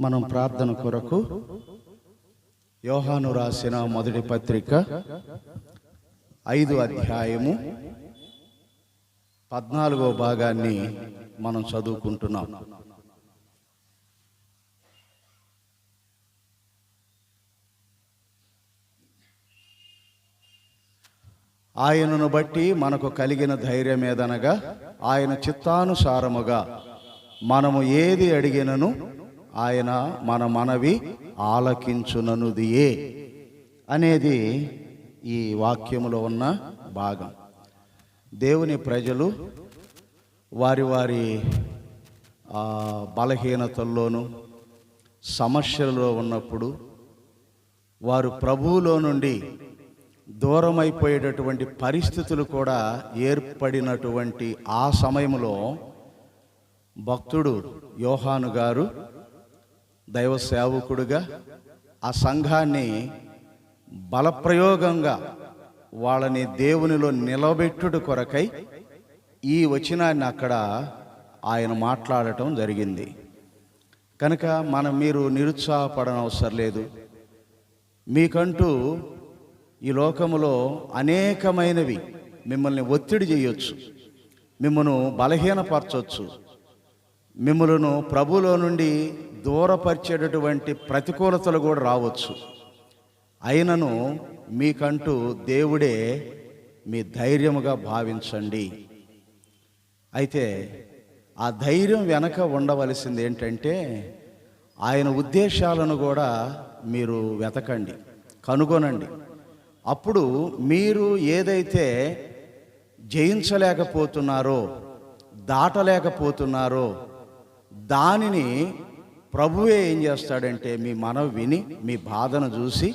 మనం ప్రార్థన కొరకు యోహాను రాసిన మొదటి పత్రిక ఐదు అధ్యాయము పద్నాలుగో భాగాన్ని మనం చదువుకుంటున్నాం. ఆయనను బట్టి మనకు కలిగిన ధైర్యం ఏదనగా ఆయన చిత్తానుసారముగా మనము ఏది అడిగినను ఆయన మన మనవి ఆలకించుననుదియే అనేది ఈ వాక్యములో ఉన్న భాగం. దేవుని ప్రజలు వారి వారి బలహీనతల్లోనూ సమస్యలలో ఉన్నప్పుడు వారు ప్రభువులో నుండి దూరమైపోయేటటువంటి పరిస్థితులు కూడా ఏర్పడినటువంటి ఆ సమయంలో భక్తుడు యోహాను గారు దైవ సేవకుడుగా ఆ సంఘాన్ని బలప్రయోగంగా వాళ్ళని దేవునిలో నిలబెట్టుడు కొరకై ఈ వచనాన్ని అక్కడ ఆయన మాట్లాడటం జరిగింది. కనుక మనం మీరు నిరుత్సాహపడనవసరం లేదు. మీకంటూ ఈ లోకములో అనేకమైనవి మిమ్మల్ని ఒత్తిడి చేయొచ్చు. మిమ్మను బలహీనపరచవచ్చు మిమ్మలను ప్రభులో నుండి దూరపరిచేటటువంటి ప్రతికూలతలు కూడా రావచ్చు. అయినను మీకంటూ దేవుడే మీ ధైర్యముగా భావించండి. అయితే ఆ ధైర్యం వెనక ఉండవలసింది ఏంటంటే ఆయన ఉద్దేశాలను కూడా మీరు వెతకండి కనుగొనండి. అప్పుడు మీరు ఏదైతే జయించలేకపోతున్నారో దాటలేకపోతున్నారో దానిని ప్రభువే ఏం చేస్తాడంటే మీ మనవి విని మీ బాధను చూసి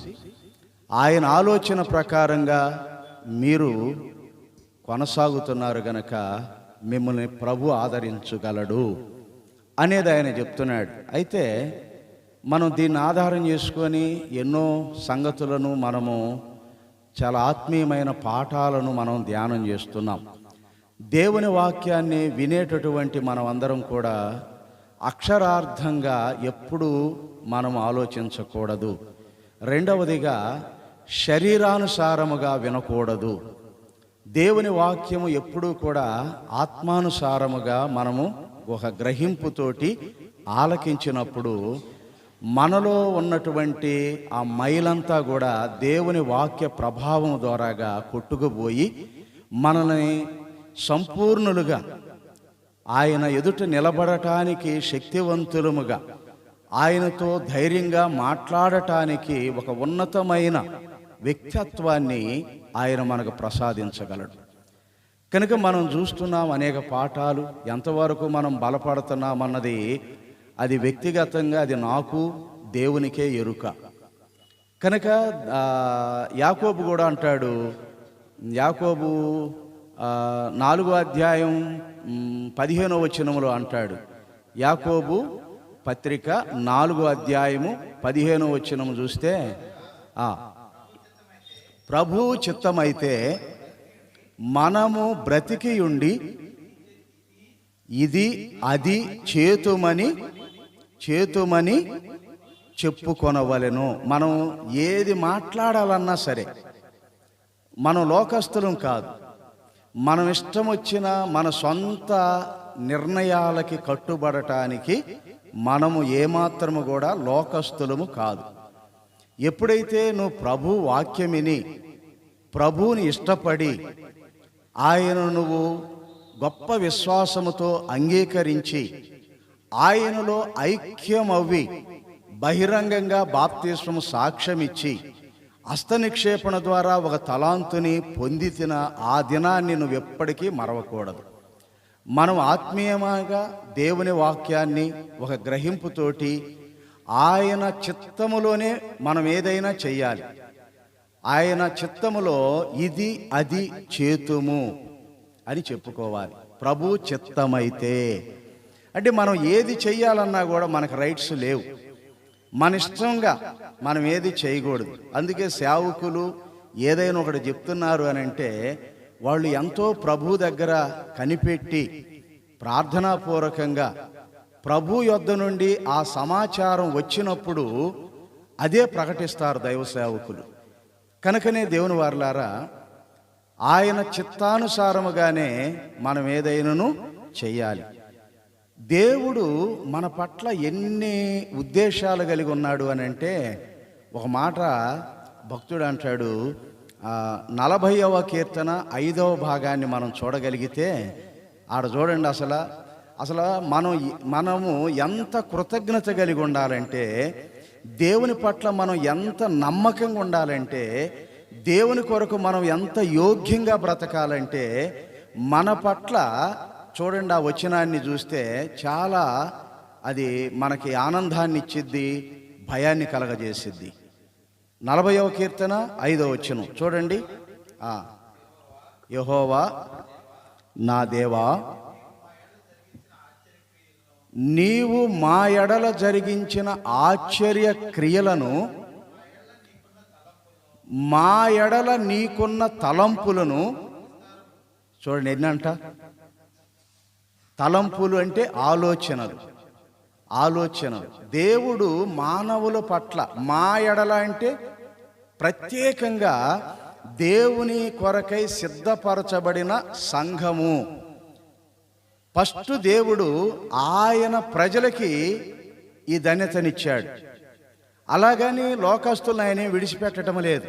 ఆయన ఆలోచన ప్రకారంగా మీరు కొనసాగుతున్నారు గనక మిమ్మల్ని ప్రభు ఆదరించగలడు అనేది ఆయన చెప్తున్నాడు. అయితే మనం దీన్ని ఆధారం చేసుకొని ఎన్నో సంగతులను మనము చాలా ఆత్మీయమైన పాఠాలను మనం ధ్యానం చేస్తున్నాం. దేవుని వాక్యాన్ని వినేటటువంటి మనం అందరం కూడా అక్షరార్థంగా ఎప్పుడూ మనం ఆలోచించకూడదు. రెండవదిగా శరీరానుసారముగా వినకూడదు. దేవుని వాక్యము ఎప్పుడూ కూడా ఆత్మానుసారముగా మనము ఒక గ్రహింపుతోటి ఆలకించినప్పుడు మనలో ఉన్నటువంటి ఆ మైలంతా కూడా దేవుని వాక్య ప్రభావం ద్వారాగా కొట్టుకుపోయి మనల్ని సంపూర్ణులుగా ఆయన ఎదుట నిలబడటానికి శక్తివంతులముగా ఆయనతో ధైర్యంగా మాట్లాడటానికి ఒక ఉన్నతమైన వ్యక్తిత్వాన్ని ఆయన మనకు ప్రసాదించగలడు. కనుక మనం చూస్తున్నాం అనేక పాఠాలు ఎంతవరకు మనం బలపడుతున్నామన్నది అది వ్యక్తిగతంగా అది నాకు దేవునికే ఎరుక. కనుక యాకోబు కూడా అంటాడు యాకోబు నాలుగో అధ్యాయం పదిహేనో వచనములో అంటాడు. యాకోబు పత్రిక నాలుగో అధ్యాయము పదిహేనో వచనము చూస్తే ప్రభు ప్రభువు చిత్తమైతే మనము బ్రతికి ఉండి ఇది అది చేతుమని చేతుమని చెప్పుకొనవలెను. మనం ఏది మాట్లాడాలన్నా సరే మనం లోకస్తులం కాదు. మనం ఇష్టం వచ్చిన మన సొంత నిర్ణయాలకి కట్టుబడటానికి మనము ఏమాత్రము కూడా లోకస్తులము కాదు. ఎప్పుడైతే నువ్వు ప్రభు వాక్యమిని ప్రభువుని ఇష్టపడి ఆయన నువ్వు గొప్ప విశ్వాసముతో అంగీకరించి ఆయనలో ఐక్యమవ్వి బహిరంగంగా బాప్తిస్వము సాక్ష్యమిచ్చి హస్తనిక్షేపణ ద్వారా ఒక తలాంతుని పొందితిన ఆ దినాన్ని నువ్వు ఎప్పటికీ మరవకూడదు. మనం ఆత్మీయముగా దేవుని వాక్యాన్ని ఒక గ్రహింపుతోటి ఆయన చిత్తములోనే మనం ఏదైనా చెయ్యాలి. ఆయన చిత్తములో ఇది అది చేతుము అని చెప్పుకోవాలి. ప్రభు చిత్తమైతే. అంటే మనం ఏది చెయ్యాలన్నా కూడా మనకు రైట్స్ లేవు. మన ఇష్టంగా మనం ఏది చేయకూడదు. అందుకే సేవకులు ఏదైనా ఒకటి చెప్తున్నారు అని అంటే వాళ్ళు ఎంతో ప్రభు దగ్గర కనిపెట్టి ప్రార్థనాపూర్వకంగా ప్రభు యొద్ద నుండి ఆ సమాచారం వచ్చినప్పుడు అదే ప్రకటిస్తారు దైవ సేవకులు. కనుకనే దేవుని వారులారా ఆయన చిత్తానుసారముగానే మనం ఏదైనాను చెయ్యాలి దేవుడు మన పట్ల ఎన్ని ఉద్దేశాలు కలిగి ఉన్నాడు అని అంటే ఒక మాట భక్తుడు అంటాడు నలభైవ కీర్తన ఐదవ భాగాన్ని మనం చూడగలిగితే ఆడ చూడండి అసలు అసలు మనం మనము ఎంత కృతజ్ఞత కలిగి ఉండాలంటే దేవుని పట్ల మనం ఎంత నమ్మకంగా ఉండాలంటే దేవుని కొరకు మనం ఎంత యోగ్యంగా బ్రతకాలంటే మన పట్ల చూడండి ఆ వచనాన్ని చూస్తే చాలా అది మనకి ఆనందాన్ని ఇచ్చిద్ది భయాన్ని కలగజేసిద్ది. నలభైవ కీర్తన ఐదవ వచనం. చూడండి. యహోవా నా దేవా నీవు మా ఎడల జరిగించిన ఆశ్చర్య క్రియలను మా ఎడల నీకున్న తలంపులను చూడండి ఎన్నంట? తలంపులు అంటే ఆలోచనలు. ఆలోచనలు. దేవుడు మానవుల పట్ల మా ఎడల అంటే ప్రత్యేకంగా దేవుని కొరకై సిద్ధపరచబడిన సంఘము. ఫస్ట్ దేవుడు ఆయన ప్రజలకి ఈ ధన్యతనిచ్చాడు. అలాగని లోకస్తులను ఆయన విడిచిపెట్టడం లేదు.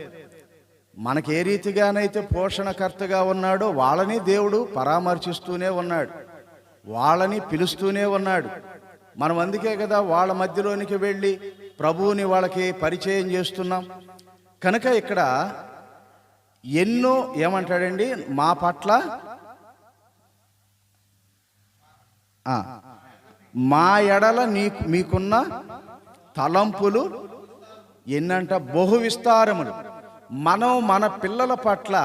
మనకి ఏ రీతిగానైతే పోషణకర్తగా ఉన్నాడో వాళ్ళని దేవుడు పరామర్శిస్తూనే ఉన్నాడు. వాళ్ళని పిలుస్తూనే ఉన్నాడు. మనం అందుకే కదా వాళ్ళ మధ్యలోనికి వెళ్ళి ప్రభువుని వాళ్ళకి పరిచయం చేస్తున్నాం. కనుక ఇక్కడ ఎన్నో ఏమంటాడండి? మా పట్ల మా ఎడల నీ మీకున్న తలంపులు ఎన్నంట బహు విస్తారములు మనం మన పిల్లల పట్ల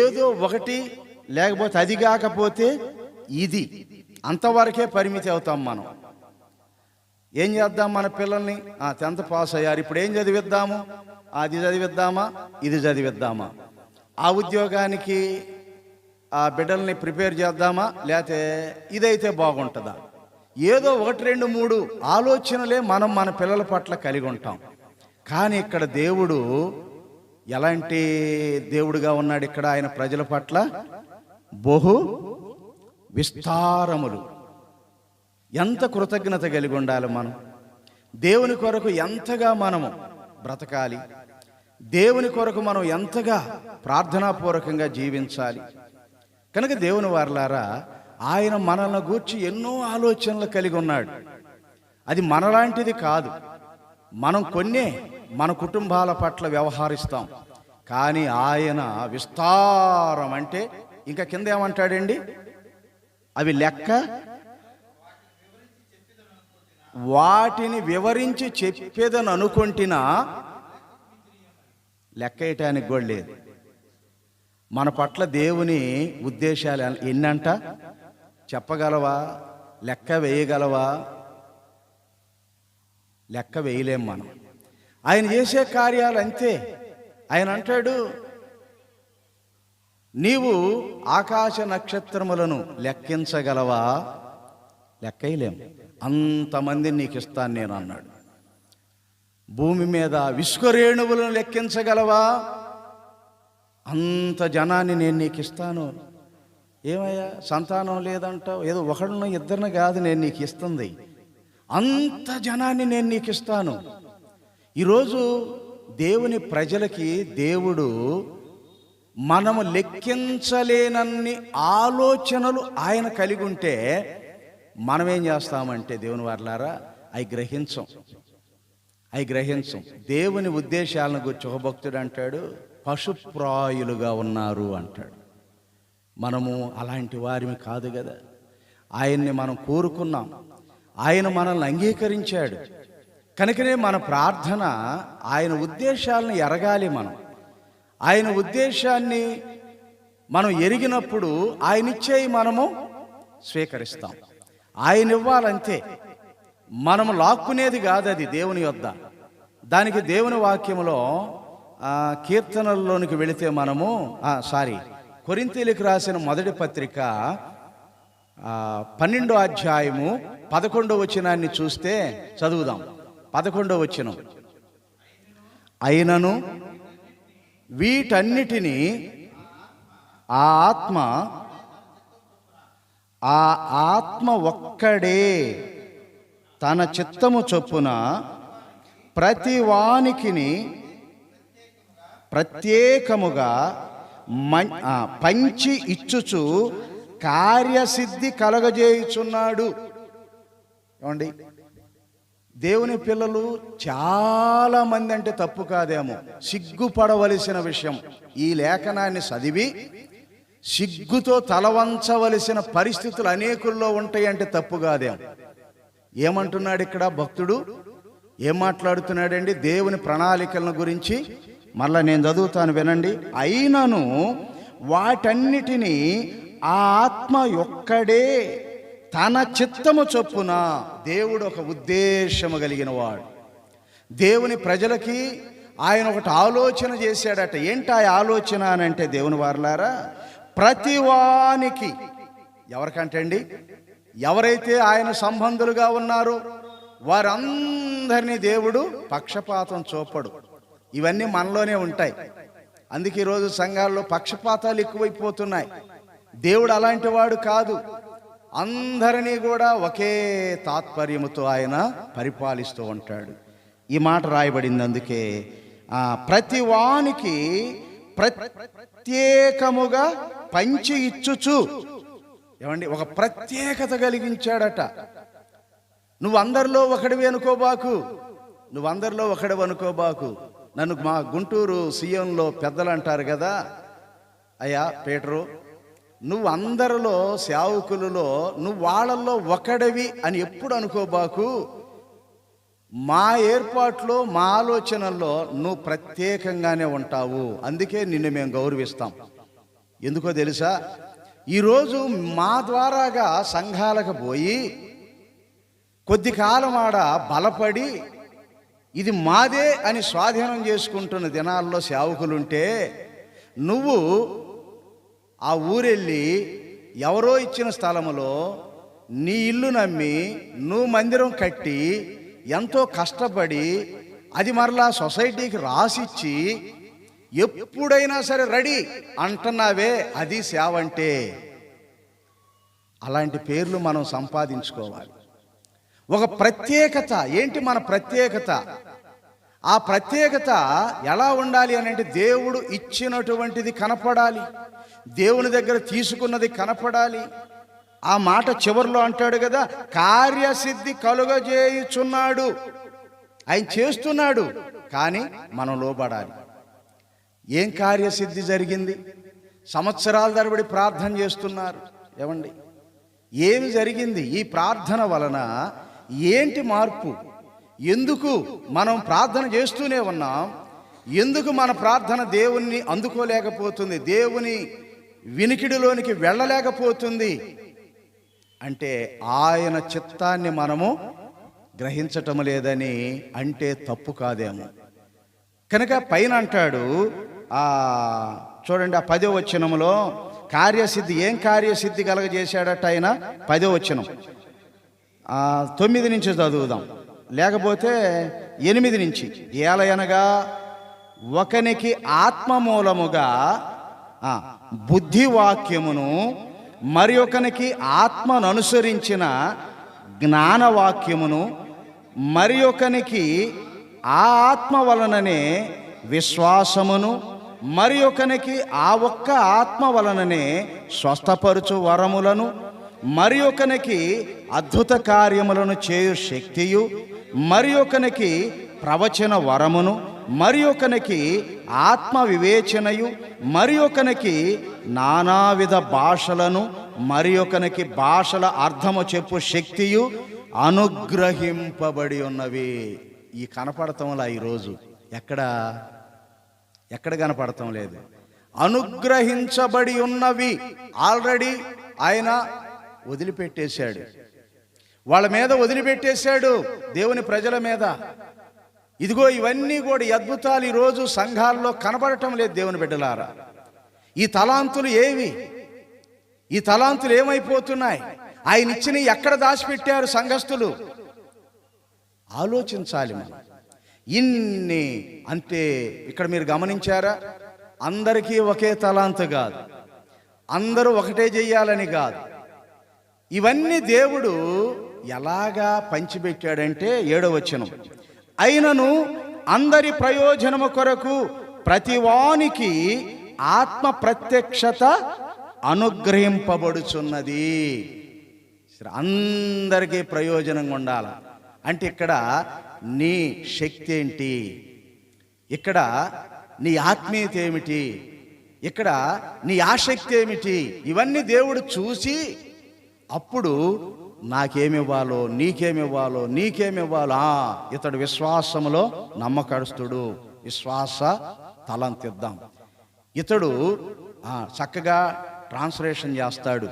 ఏదో ఒకటి లేకపోతే అది కాకపోతే ఇది అంతవరకే పరిమితి అవుతాం మనం. ఏం చేద్దాం మన పిల్లల్ని? టెన్త్ పాస్ అయ్యారు. ఇప్పుడు ఏం చదివిద్దాము? అది చదివిద్దామా? ఇది చదివిద్దామా? ఆ ఉద్యోగానికి ఆ బిడ్డల్ని ప్రిపేర్ చేద్దామా? లేకపోతే ఇదైతే బాగుంటుందా? ఏదో ఒకటి రెండు మూడు ఆలోచనలే మనం మన పిల్లల పట్ల కలిగి ఉంటాం. కానీ ఇక్కడ దేవుడు ఎలాంటి దేవుడుగా ఉన్నాడు ఇక్కడ? ఆయన ప్రజల పట్ల బహు విస్తారములు. ఎంత కృతజ్ఞత కలిగి ఉండాలి మనం? దేవుని కొరకు ఎంతగా మనము బ్రతకాలి? దేవుని కొరకు మనం ఎంతగా ప్రార్థనాపూర్వకంగా జీవించాలి? కనుక దేవుని వారలారా ఆయన మనల్ని గూర్చి ఎన్నో ఆలోచనలు కలిగి ఉన్నాడు. అది మనలాంటిది కాదు. మనం కొన్నే మన కుటుంబాల పట్ల వ్యవహరిస్తాం. కానీ ఆయన విస్తారం అంటే ఇంకా కింద ఏమంటాడండి? అవి లెక్క? వాటిని వివరించి చెప్పేదని అనుకుంటున్నా లెక్క వేయటానికి కూడా లేదు. మన పట్ల దేవుని ఉద్దేశాలు ఎన్నంట? చెప్పగలవా? లెక్క వేయగలవా? లెక్క వేయలేం మనం. ఆయన చేసే కార్యాలు అంతే. ఆయన అంటాడు నీవు ఆకాశ నక్షత్రములను లెక్కించగలవా? లెక్కయలేం. అంతమందిని నీకు ఇస్తాను నేను అన్నాడు భూమి మీద విశ్వరేణువులను లెక్కించగలవా? అంత జనాన్ని నేను నీకు ఇస్తాను ఏమయ్యా? సంతానం లేదంటావు? ఏదో ఒకళ్ళను ఇద్దరిని కాదు నేను నీకు ఇస్తుంది అంత జనాన్ని నేను నీకు ఇస్తాను ఈరోజు దేవుని ప్రజలకి దేవుడు మనము లెక్కించలేనన్ని ఆలోచనలు ఆయన కలిగి ఉంటే మనం ఏం చేస్తామంటే దేవుని వారిలారా అవి గ్రహించం. అవి గ్రహించం. దేవుని ఉద్దేశాలను గురించి ఒక భక్తుడు అంటాడు పశుప్రాయులుగా ఉన్నారు అంటాడు. మనము అలాంటి వారిని కాదు కదా. ఆయన్ని మనం కోరుకున్నాం. ఆయన మనల్ని అంగీకరించాడు. కనుకనే మన ప్రార్థన ఆయన ఉద్దేశాలను ఎరగాలి మనం. ఆయన ఉద్దేశాన్ని మనం ఎరిగినప్పుడు ఆయన ఇచ్చేయి మనము స్వీకరిస్తాం. ఆయన ఇవ్వాలంతే మనము లాక్కునేది కాదు అది దేవుని యొద్ద. దానికి దేవుని వాక్యంలో కీర్తనల్లోనికి వెళితే మనము సారీ కొరింతీలకు రాసిన మొదటి పత్రిక పన్నెండో అధ్యాయము పదకొండో వచనాన్ని చూస్తే చదువుదాం. పదకొండో వచనం. అయినను వీటన్నిటినీ ఆ ఆత్మ ఆ ఆత్మ ఒక్కడే తన చిత్తము చొప్పున ప్రతి వానికిని ప్రత్యేకముగా మం- పంచి ఇచ్చుచు కార్యసిద్ధి కలగజేయుచున్నాడు. ఏమండి? దేవుని పిల్లలు చాలా మంది అంటే తప్పు కాదేమో. సిగ్గుపడవలసిన విషయం. ఈ లేఖనాన్ని చదివి సిగ్గుతో తలవంచవలసిన పరిస్థితులు అనేకుల్లో ఉంటాయి అంటే తప్పు కాదేమో. ఏమంటున్నాడు ఇక్కడ భక్తుడు? ఏం మాట్లాడుతున్నాడండి? దేవుని ప్రణాళికలను గురించి. మళ్ళా నేను చదువుతాను వినండి. అయినను వాటన్నిటినీ ఆ ఆత్మ ఒక్కడే తన చిత్తము చొప్పున దేవుడు ఒక ఉద్దేశము కలిగిన వాడు దేవుని ప్రజలకి ఆయన ఒకటి ఆలోచన చేశాడట. ఏంటి ఆ ఆలోచన అని అంటే దేవుని వారలారా ప్రతివానికి ఎవరికంటే అండి? ఎవరైతే ఆయన సంబంధులుగా ఉన్నారో వారందరినీ దేవుడు పక్షపాతం చూపడు. ఇవన్నీ మనలోనే ఉంటాయి. అందుకే ఈరోజు సంఘాల్లో పక్షపాతాలు ఎక్కువైపోతున్నాయి. దేవుడు అలాంటి వాడు కాదు. అందరినీ కూడా ఒకే తాత్పర్యముతో ఆయన పరిపాలిస్తూ ఉంటాడు. ఈ మాట రాయబడింది అందుకే ప్రతి వానికి ప్రత్యేకముగా పంచి ఇచ్చుచు. ఏమండి ఒక ప్రత్యేకత కలిగించాడట. నువ్వు అందరిలో ఒకడివి అనుకోబాకు. నువ్వు అందరిలో ఒకడివి అనుకోబాకు. నన్ను మా గుంటూరు సీఎంలో పెద్దలు అంటారు కదా. అయ్యా పేటరు నువ్వు అందరిలో సేవకులలో నువ్వు వాళ్ళల్లో ఒకడవి అని ఎప్పుడు అనుకోబాకు మా ఏర్పాట్లో మా ఆలోచనల్లో నువ్వు ప్రత్యేకంగానే ఉంటావు. అందుకే నిన్ను మేము గౌరవిస్తాం. ఎందుకో తెలుసా? ఈరోజు మా ద్వారాగా సంఘాలకు పోయి కొద్ది కాలం ఆడ బలపడి ఇది మాదే అని స్వాధీనం చేసుకుంటున్న దినాల్లో సేవకులుంటే నువ్వు ఆ ఊరెళ్ళి ఎవరో ఇచ్చిన స్థలములో నీ ఇల్లు నమ్మి నువ్వు మందిరం కట్టి ఎంతో కష్టపడి అది మరలా సొసైటీకి రాసిచ్చి ఎప్పుడైనా సరే రెడీ అంటున్నావే అది సేవ అంటే. అలాంటి పేర్లు మనం సంపాదించుకోవాలి. ఒక ప్రత్యేకత ఏంటి మన ప్రత్యేకత? ఆ ప్రత్యేకత ఎలా ఉండాలి అని అంటే దేవుడు ఇచ్చినటువంటిది కనపడాలి. దేవుని దగ్గర తీసుకున్నది కనపడాలి. ఆ మాట చివరిలో అంటాడు కదా కార్యసిద్ధి కలుగజేయుచున్నాడు. ఆయన చేస్తున్నాడు కానీ మనం లోబడాలి. ఏం కార్యసిద్ధి జరిగింది? సంవత్సరాల తరబడి ప్రార్థన చేస్తున్నారు. ఏమండి? ఏమి జరిగింది? ఈ ప్రార్థన వలన ఏంటి మార్పు? ఎందుకు మనం ప్రార్థన చేస్తూనే ఉన్నాం? ఎందుకు మన ప్రార్థన దేవుణ్ణి అందుకోలేకపోతుంది? దేవుని వినికిడిలోనికి వెళ్ళలేకపోతుంది అంటే ఆయన చిత్తాన్ని మనము గ్రహించటం లేదని అంటే తప్పు కాదేమో. కనుక పైన అంటాడు ఆ చూడండి ఆ పదో వచనములో కార్యసిద్ధి ఏం కార్యసిద్ధి కలగజేశాడట ఆయన? పదో వచనం. తొమ్మిది నుంచి చదువుదాం. లేకపోతే ఎనిమిది నుంచి. ఏలయనగా ఒకనికి ఆత్మ మూలముగా బుద్ధివాక్యమును మరి ఒకనికి ఆత్మను అనుసరించిన జ్ఞానవాక్యమును మరి ఒకనికి ఆ ఆత్మ వలననే విశ్వాసమును మరి ఒకనికి ఆ ఒక్క ఆత్మ వలననే స్వస్థపరుచు వరములను మరి ఒకనికి అద్భుత కార్యములను చేయు శక్తియు మరి ఒకనికి ప్రవచన వరమును మరి ఒకనికి ఆత్మ వివేచనయు మరి ఒకనికి నానావిధ భాషలను మరి ఒకనికి భాషల అర్థము చెప్పు శక్తియు అనుగ్రహింపబడి ఉన్నవి. ఈ కనపడతంలా ఈరోజు ఎక్కడ? ఎక్కడ కనపడటం లేదు. అనుగ్రహించబడి ఉన్నవి ఆల్రెడీ ఆయన వదిలిపెట్టేశాడు. వాళ్ళ మీద వదిలిపెట్టేశాడు దేవుని ప్రజల మీద. ఇదిగో ఇవన్నీ కూడా ఈ అద్భుతాలు ఈరోజు సంఘాల్లో కనబడటం లేదు దేవుని బిడ్డలారా. ఈ తలాంతులు ఏవి ఈ తలాంతులు ఏమైపోతున్నాయి? ఆయన ఇచ్చిన ఎక్కడ దాచిపెట్టారు సంఘస్థులు? ఆలోచించాలి మనం. ఇన్ని అంతే ఇక్కడ మీరు గమనించారా? అందరికీ ఒకే తలాంతు కాదు. అందరూ ఒకటే చెయ్యాలని కాదు. ఇవన్నీ దేవుడు ఎలాగా పంచిపెట్టాడంటే ఏడవచనం అయినను అందరి ప్రయోజనము కొరకు ప్రతివానికి ఆత్మ ప్రత్యక్షత అనుగ్రహింపబడుచున్నది. అందరికీ ప్రయోజనంగా ఉండాలి. అంటే ఇక్కడ నీ శక్తి ఏంటి? ఇక్కడ నీ ఆత్మీయత ఏమిటి? ఇక్కడ నీ ఆసక్తి ఏమిటి? ఇవన్నీ దేవుడు చూసి అప్పుడు నాకేమివ్వాలో నీకేమివ్వాలో నీకేమివ్వాలో. ఇతడు విశ్వాసములో నమ్మకడుస్తుడు విశ్వాస తలంతిద్దాం. ఇతడు చక్కగా ట్రాన్స్లేషన్ చేస్తాడు.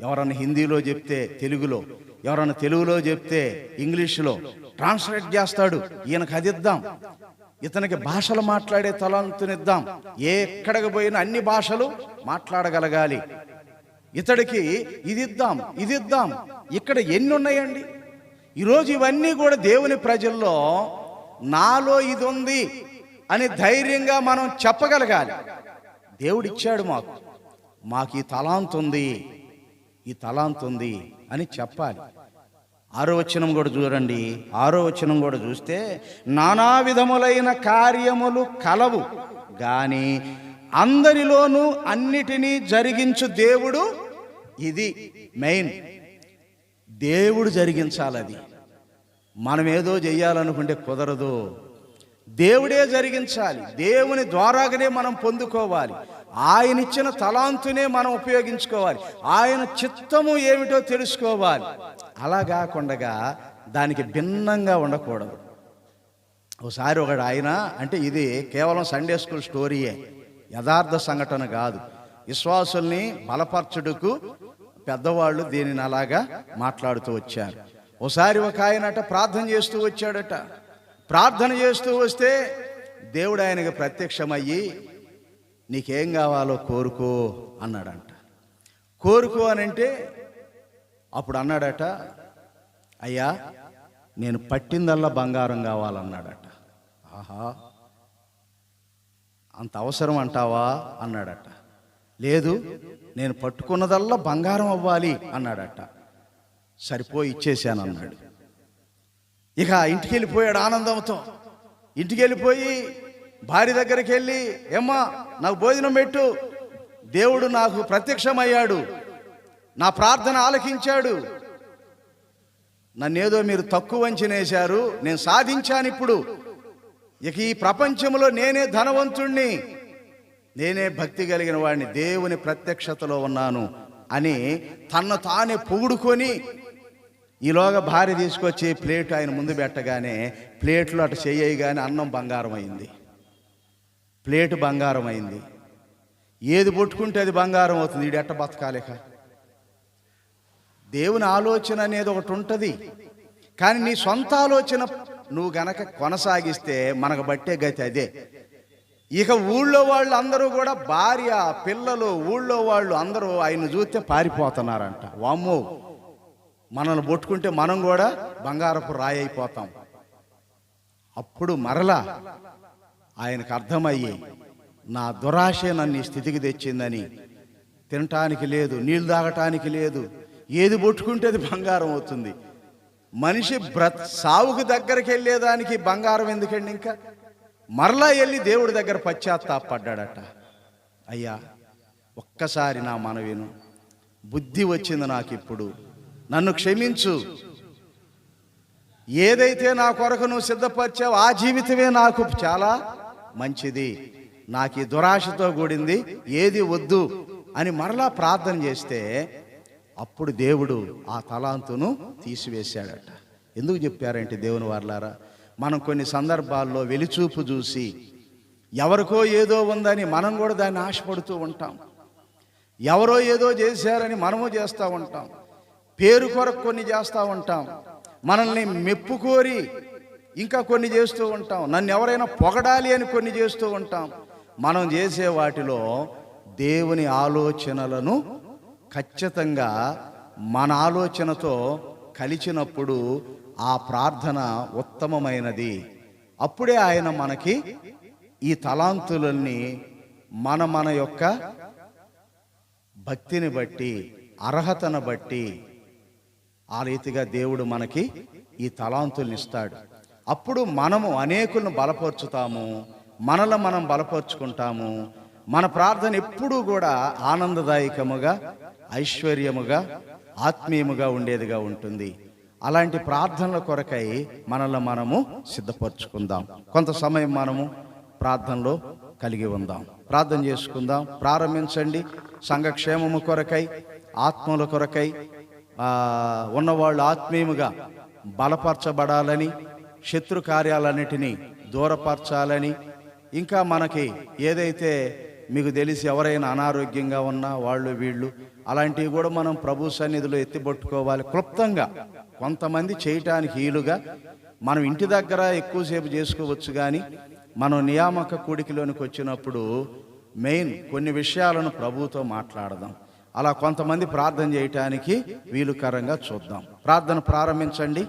ఎవరైనా హిందీలో చెప్తే తెలుగులో ఎవరైనా తెలుగులో చెప్తే ఇంగ్లీషులో ట్రాన్స్లేట్ చేస్తాడు. ఈయనకు అది ఇద్దాం ఇతనికి భాషలు మాట్లాడే తలంతునిద్దాం. ఎక్కడికి పోయినా అన్ని భాషలు మాట్లాడగలగాలి. ఇతడికి ఇది ఇద్దాం ఇది ఇద్దాం ఇక్కడ ఎన్ని ఉన్నాయండి ఈరోజు ఇవన్నీ కూడా దేవుని ప్రజల్లో నాలో ఇది ఉంది అని ధైర్యంగా మనం చెప్పగలగాలి. దేవుడు ఇచ్చాడు మాకు. మాకు ఈ తలాంత్ ఉంది ఈ తలాంత్ ఉంది అని చెప్పాలి. ఆరో వచనం కూడా చూడండి. ఆరో వచనం కూడా చూస్తే నానా విధములైన కార్యములు కలవు కానీ అందరిలోనూ అన్నిటినీ జరిగించు దేవుడు ఇది మెయిన్. దేవుడు జరిగించాలి అది మనం ఏదో చేయాలనుకుంటే కుదరదు. దేవుడే జరిగించాలి. దేవుని ద్వారాగానే మనం పొందుకోవాలి. ఆయన ఇచ్చిన తలాంతునే మనం ఉపయోగించుకోవాలి. ఆయన చిత్తము ఏమిటో తెలుసుకోవాలి. అలా కాకుండా దానికి భిన్నంగా ఉండకూడదు. ఒకసారి ఒకడు ఆయన అంటే ఇది కేవలం సండే స్కూల్ స్టోరీయే. యథార్థ సంఘటన కాదు. విశ్వాసుల్ని బలపరచుటకు పెద్దవాళ్ళు దీనిని అలాగా మాట్లాడుతూ వచ్చారు. ఒకసారి ఒక ఆయనట ప్రార్థన చేస్తూ వచ్చాడట. ప్రార్థన చేస్తూ వస్తే దేవుడు ఆయనకు ప్రత్యక్షమయ్యి నీకేం కావాలో కోరుకో అన్నాడంట. కోరుకో అని అంటే అప్పుడు అన్నాడట అయ్యా నేను పట్టిందల్లా బంగారం కావాలన్నాడట. ఆహా అంత అవసరం అంటావా? అన్నాడట. లేదు నేను పట్టుకున్నదల్లా బంగారం అవ్వాలి అన్నాడట. సరిపోయి ఇచ్చేశాను అన్నాడు ఇక ఇంటికి వెళ్ళిపోయాడు ఆనందంతో. ఇంటికి వెళ్ళిపోయి భార్య దగ్గరికి వెళ్ళి ఏమ్మా నాకు భోజనం పెట్టు. దేవుడు నాకు ప్రత్యక్షమయ్యాడు. నా ప్రార్థన ఆలకించాడు. నన్నేదో మీరు తక్కువ వంచినేశారు. నేను సాధించాను ఇప్పుడు ఇక ఈ ప్రపంచంలో నేనే ధనవంతుణ్ణి. నేనే భక్తి కలిగిన వాడిని దేవుని ప్రత్యక్షతలో ఉన్నాను అని తన్ను తానే పొగుడుకొని ఈలోగా భార్య తీసుకొచ్చి ప్లేట్ ఆయన ముందు పెట్టగానే ప్లేట్లో అటు చెయ్యగానే అన్నం బంగారం అయింది ప్లేట్ బంగారం అయింది ఏది పట్టుకుంటే అది బంగారం అవుతుంది ఈడు ఎట్ట బతకాలేక? దేవుని ఆలోచన అనేది ఒకటి ఉంటుంది. కానీ నీ సొంత ఆలోచన నువ్వు గనక కొనసాగిస్తే మనకు బట్టే గతి అదే. ఇక ఊళ్ళో వాళ్ళు అందరూ కూడా భార్య పిల్లలు ఊళ్ళో వాళ్ళు అందరూ ఆయన చూస్తే పారిపోతున్నారంట. వామ్మో. మనల్ని పట్టుకుంటే మనం కూడా బంగారపు రాయి అయిపోతాం. అప్పుడు మరలా ఆయనకు అర్థమయ్యి నా దురాశే నన్ను ఈ స్థితికి తెచ్చిందని. తినటానికి లేదు నీళ్ళు తాగటానికి లేదు ఏది పట్టుకుంటే అది బంగారం అవుతుంది. మనిషి బ్రత్ సావుకు దగ్గరికి వెళ్ళేదానికి బంగారం ఎందుకండి ఇంకా? మరలా వెళ్ళి దేవుడి దగ్గర పశ్చాత్తాపడ్డాడట. అయ్యా ఒక్కసారి నా మనవిను. బుద్ధి వచ్చింది నాకు ఇప్పుడు నన్ను క్షమించు. ఏదైతే నా కొరకు నువ్వు సిద్ధపరిచావు ఆ జీవితమే నాకు చాలా మంచిది. నాకు ఈ దురాశతో కూడింది. ఏది వద్దు అని మరలా ప్రార్థన చేస్తే అప్పుడు దేవుడు ఆ తలాంతును తీసివేశాడట. ఎందుకు చెప్పారంటే దేవుని వర్లారా మనం కొన్ని సందర్భాల్లో వెలిచూపు చూసి ఎవరికో ఏదో ఉందని మనం కూడా దాన్ని ఆశపడుతూ ఉంటాం. ఎవరో ఏదో చేశారని మనము చేస్తూ ఉంటాం. పేరు కొరకు కొన్ని చేస్తూ ఉంటాం. మనల్ని మెప్పుకోరి ఇంకా కొన్ని చేస్తూ ఉంటాం. నన్ను ఎవరైనా పొగడాలి అని కొన్ని చేస్తూ ఉంటాం. మనం చేసే వాటిలో దేవుని ఆలోచనలను ఖచ్చితంగా మన ఆలోచనతో కలిచినప్పుడు ఆ ప్రార్థన ఉత్తమమైనది. అప్పుడే ఆయన మనకి ఈ తలాంతులన్నీ మన మన యొక్క భక్తిని బట్టి అర్హతను బట్టి ఆ రీతిగా దేవుడు మనకి ఈ తలాంతుల్ని ఇస్తాడు. అప్పుడు మనము అనేకులను బలపరుచుతాము మనలో మనం బలపరుచుకుంటాము మన ప్రార్థన ఎప్పుడూ కూడా ఆనందదాయకముగా ఐశ్వర్యముగా ఆత్మీయముగా ఉండేదిగా ఉంటుంది. అలాంటి ప్రార్థనల కొరకై మనల్ని మనము సిద్ధపరచుకుందాం. కొంత సమయం మనము ప్రార్థనలో కలిగి ఉందాం. ప్రార్థన చేసుకుందాం. ప్రారంభించండి. సంఘక్షేమము కొరకై ఆత్మల కొరకై ఉన్నవాళ్ళు ఆత్మీయముగా బలపరచబడాలని శత్రు కార్యాలన్నిటినీ దూరపరచాలని ఇంకా మనకి ఏదైతే మీకు తెలిసి ఎవరైనా అనారోగ్యంగా ఉన్నా వాళ్ళు వీళ్ళు అలాంటివి కూడా మనం ప్రభు సన్నిధిలో ఎత్తిపట్టుకోవాలి. క్లుప్తంగా కొంతమంది చేయటానికి వీలుగా మనం ఇంటి దగ్గర ఎక్కువసేపు చేసుకోవచ్చు కానీ మనం నియామక కూడికిలోనికి వచ్చినప్పుడు మెయిన్ కొన్ని విషయాలను ప్రభుతో మాట్లాడదాం. అలా కొంతమంది ప్రార్థన చేయటానికి వీలుకరంగా చూద్దాం. ప్రార్థన ప్రారంభించండి.